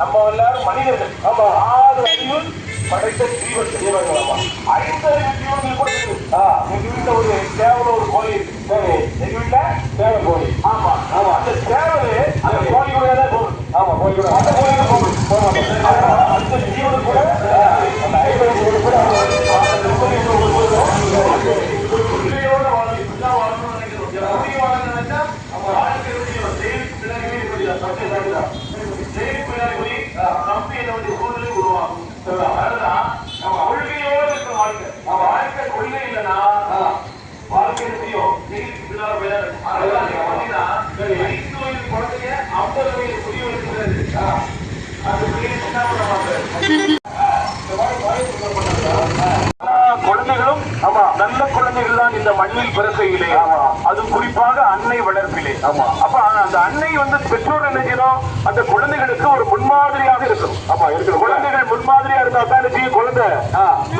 நம்ம எல்லாரும் மனிதர்கள். ஆமா. ஆறு அறிவு படைத்த ஜீவன் ஜீவர்கள் ஆமா ஐந்து அறிவு ஜீவன்கள் கூட எங்க வீட்டுல ஒரு சேவல ஒரு கோழி இருக்கு எங்க வீட்டுல? சேவ கோழி ஆமா. ஆமா. அந்த சேவல் அந்த கோழி கூட தான் போகும் ஆமா கோழி கூட அந்த கோழி கூட போகும் அந்த ஜீவனுக்கு கூட இந்த மண்ணில் பிறக்கையிலே. அது குறிப்பாக அன்னை வளர்ப்பிலே. ஆமா. அப்ப அந்த அன்னை வந்து பெற்றோர் என்ன செய்யணும்? அந்த குழந்தைகளுக்கு ஒரு முன்மாதிரியாக இருக்கணும். ஆமா இருக்கணும். குழந்தைகள் முன்மாதிரியா இருந்தா தான் குழந்தை.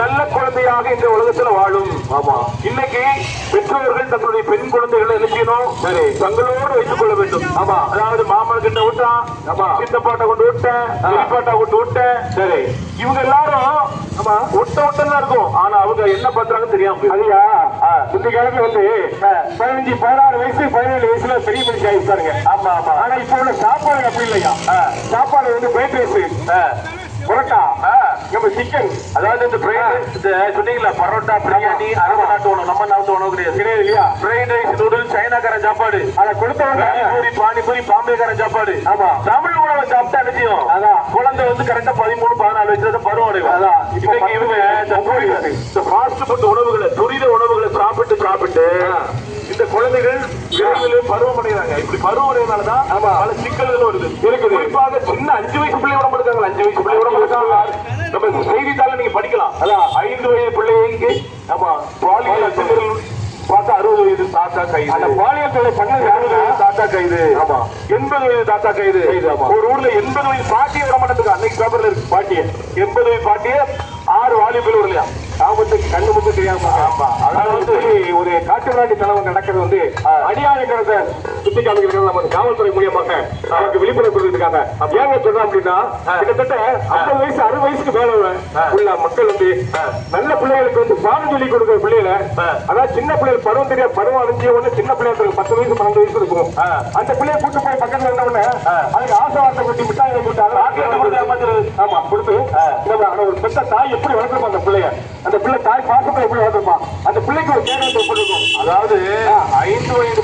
நல்ல குழந்தையாக இந்த உலகத்துல வாழும். ஆமா. இன்னைக்கு பெற்றோர்கள் தங்களுடைய பெண் குழந்தைகளை என்ன செய்யணும்? சரி. தங்களோடு வைத்துக் கொள்ள வேண்டும். ஆமா. அதாவது மாமா கிட்ட விட்டான் ஆமா. சித்தப்பாட்டை கொண்டு விட்டேன் பெரியப்பாட்டை கொண்டு விட்டேன் சரி. இவங்க எல்லாரும் ஆமா. விட்ட விட்டா இருக்கும். ஆனா அவங்க என்ன பண்றாங்கன்னு தெரியாம. ஐயா இந்த காலத்துல வந்து பதினஞ்சு பதினாறு வயசு பதினேழு வயசுல பெரிய மனுஷன் ஆகிட்டாருங்க ஆமா ஆமா. ஆனா இப்ப உள்ள சாப்பாடு அப்படி இல்லையா? சாப்பாடு வந்து ஃப்ரைட் ரைஸ் புரோட்டா. நம்ம சிக்கன் அதாவது இந்த பிரைட் இந்த சொன்னீங்களா பரோட்டா பிரியாணி அரபு நாட்டு உணவு நம்ம நாட்டு உணவு கிடையாது. கிடையாது இல்லையா? ஃப்ரைட் ரைஸ் நூடுல்ஸ் சைனாக்காரன் சாப்பாடு. அதை கொடுத்தவங்க பானிபூரி பானிபூரி பாம்பேக்காரன் சாப்பாடு. ஆமா. தமிழ் உணவை சாப்பிட்டா செய்யும்? அதான். குழந்தை வந்து கரெக்டா பதிமூணு பதினாலு வயசுல பருவம் அடையும் அதான். இன்னைக்கு இவங்க இந்த ஃபாஸ்ட் ஃபுட் உணவுகளை துரித உணவுகளை சாப்பிட்டு சாப்பிட்டு குழந்தைகள் விரைவில் பருவம் அடைகிறாங்க. இப்படி பருவம் அடைகிறதுனாலதான் ஆமா. பல சிக்கல்கள் வருது. இருக்குது. குறிப்பாக சின்ன அஞ்சு வயசு பிள்ளை உடம்பு இருக்காங்க அஞ்சு வயசு பிள்ளை உடம்பு இருக்காங்க நம்ம செய்தித்தாள நீங்க படிக்கலாம். அதான். ஐந்து வயது பிள்ளைங்க ஆமா. பாலியல் அத்துமீறல் பார்த்தா அறுபது வயது தாத்தா கைது. அந்த பாலியல் தொலை பண்ணது அறுபது வயது தாத்தா கைது. ஆமா. எண்பது வயது தாத்தா கைது. ஒரு ஊர்ல எண்பது வயது பாட்டியை விட மாட்டேங்குது அன்னைக்கு பேப்பர்ல இருக்கு பாட்டியை. எண்பது வயது பாட்டியை ஆறு வாலிபர் வரலையா ஆபத்துக்கு கண்ணு முட்டு தெரியாம. அதாவது வந்து ஒரு காட்டுமிராண்டி தலைவன் நடக்கிறது வந்து அடியாளுங்கிறத சுத்தி காமிக்கிறது நம்ம காவல்துறை மூலியமாக நமக்கு விழிப்புணர்வு கொடுத்துருக்காங்க. ஏங்க சொல்றோம் அப்படின்னா கிட்டத்தட்ட ஐம்பது வயசு அறுபது வயசுக்கு மேல உள்ள மக்கள் வந்து நல்ல பிள்ளைகளுக்கு வந்து பாடம் சொல்லி கொடுக்குற பிள்ளைகளை அதாவது சின்ன பிள்ளைகள் பருவம் தெரியாது பருவம் அடைஞ்ச உடனே சின்ன பிள்ளைகள் பத்து வயசு பன்னெண்டு வயசு இருக்கும். அந்த பிள்ளைய கூட்டு போய் பக்கத்துல இருந்த உடனே அதுக்கு ஆசை வார்த்தை கொட்டி மிட்டாய் போட்டு சாக்லேட் கொடுத்து ஏமாத்துறது. ஆமா கொடுத்து நம்ம ஒரு பெத்த தாய் எப்படி அந்த பிள்ளைய அந்த பிள்ளை தாய் பாசத்தை எப்படி வளர்த்துருப்பா அந்த பிள்ளைக்கு ஒரு கேரளத்தை எப்படி இருக்கும். அதாவது ஐந்து வயது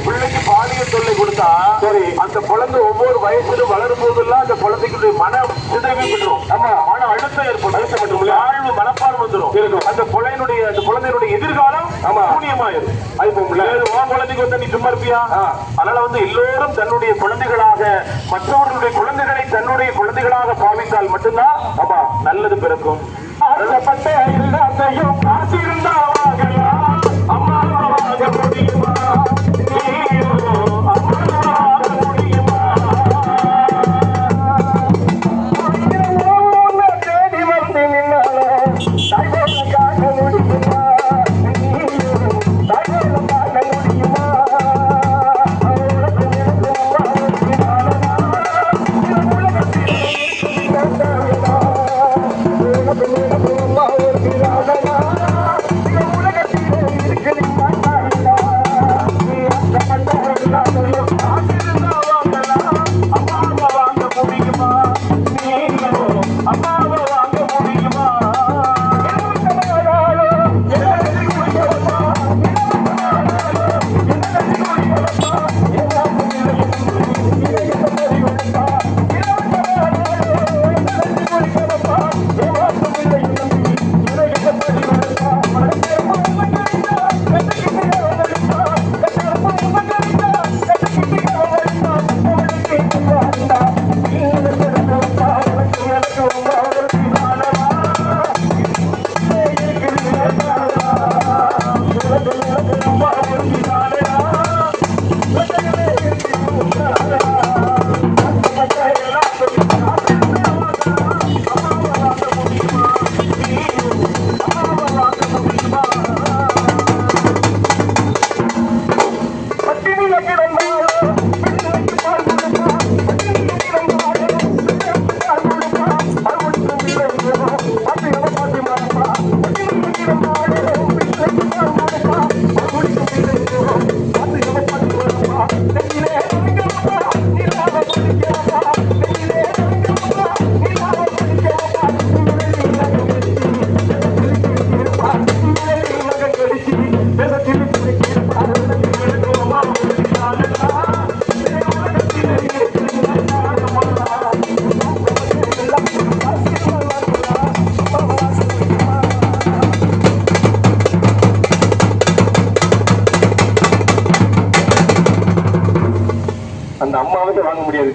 தொல்லை கொடுத்தா சரி. அந்த குழந்தை ஒவ்வொரு வயசுல வளரும் போதெல்லாம் அந்த குழந்தைக்கு மனம் சிதறவே பெற்றும் ஆமா. மன அழுத்தம் ஏற்படும் அழுத்தம் மட்டும் இல்ல. வாழ்வு மனப்பான்மை வந்துடும் இருக்கும். அந்த குழந்தையினுடைய அந்த குழந்தையினுடைய எதிர்காலம் ஆமா. சூனியமாயிரும் அது உன் குழந்தைக்கு வந்து நீ சும்மா இருப்பியா. அதனால வந்து எல்லோரும் தன்னுடைய குழந்தைகளாக மற்றவர்களுடைய குழந்தைகளை தன்னுடைய குழந்தைகளாக பாவித்தால் மட்டும்தான் ஆமா நல்லது பிறக்கும் ஆசைப்பட்ட எல்லாத்தையும் காத்திருந்தா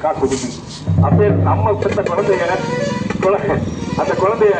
வாங்க முடியாது காசு கொடுத்து அப்படியே நம்ம பெற்ற குழந்தைய அந்த குழந்தைய